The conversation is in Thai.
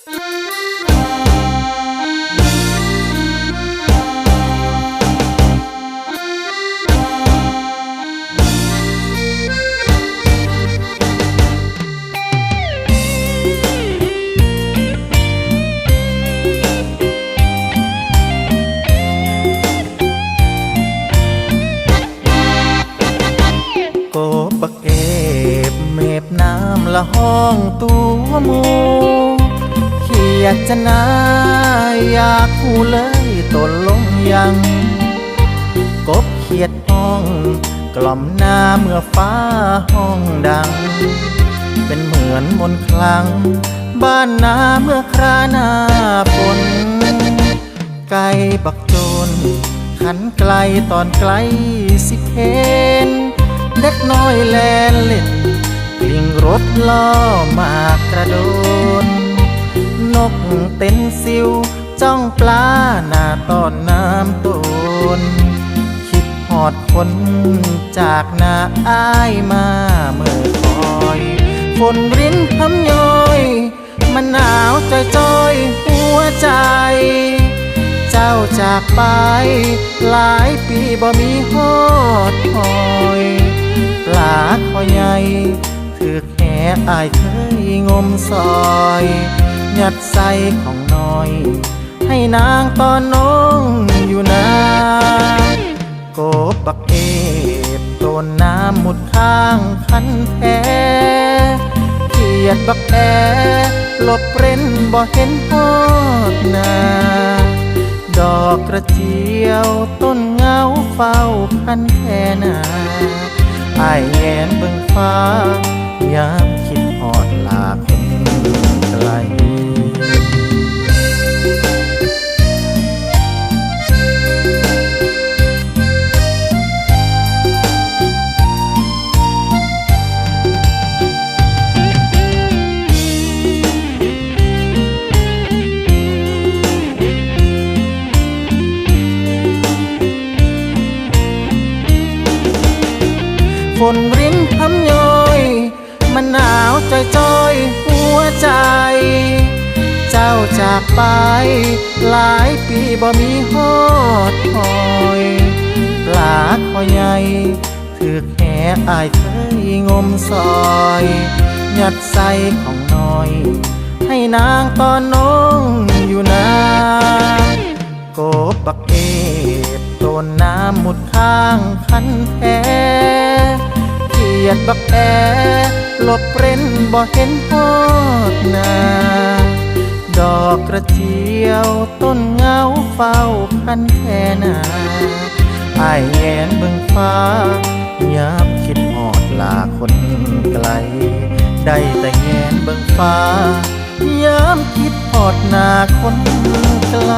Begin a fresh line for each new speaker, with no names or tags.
กบักเอบเมบน้ำละห้องตัวมู ยดจะนายอยากหูเลยตนลงยัง กบเขียดห้อง กล่อมหน้าเมื่อฟ้าห้องดัง เป็นเหมือนมนคลัง บ้านนาเมื่อคราหน้าฝนไก่บักโจนขันไกลตอนไกลสิเพนเด็กน้อยแลนเล่นกลิ่งรถล้อมากระโดน กเต้นซิว จ้องปลาหน้าตอนน้ำตนคิดหอดคนจากหน้าอ้ายมาเมื่อคอยฝนรินทำย้อย มันหนาวใจจอยหัวใจ เจ้าจากไป หลายปีบ่มีฮอดหอยปลาคอใหญ่ถือแค่อายเคยงมซอย ยัดใส่ของน้อย ให้นางตอนน้องอยู่นาโกบบักเอบโดนน้ำหมดข้างคันแท้เกียดบักแอหลบเร้นบ่เห็นฮอดนาดอกกระเจียวต้นเงาเฝ้าคันแท่นาไอายแงนเบิ่งฟ้ายาม นรินทำย้อย มันหนาวใจจอยหัวใจ เจ้าจากไป หลายปีบ่มีฮอดหอยปลาคอใหญ่ถือแค่อายเคยงมซอยยัดใส่ของน้อย ให้นางตอนน้องอยู่นาโกบบักเอบโดนน้ำหมดข้างคันแท้ เกียดบักแอหลบเร้นบ่เห็นฮอดนาดอกกระเจียวต้นเงาเฝ้าคันแท่นาไอแงนเบิ่งฟ้ายามคิดหอดลาคนไกล ได้แต่แงนเบิ่งฟ้ายามคิดหอดนาคนไกล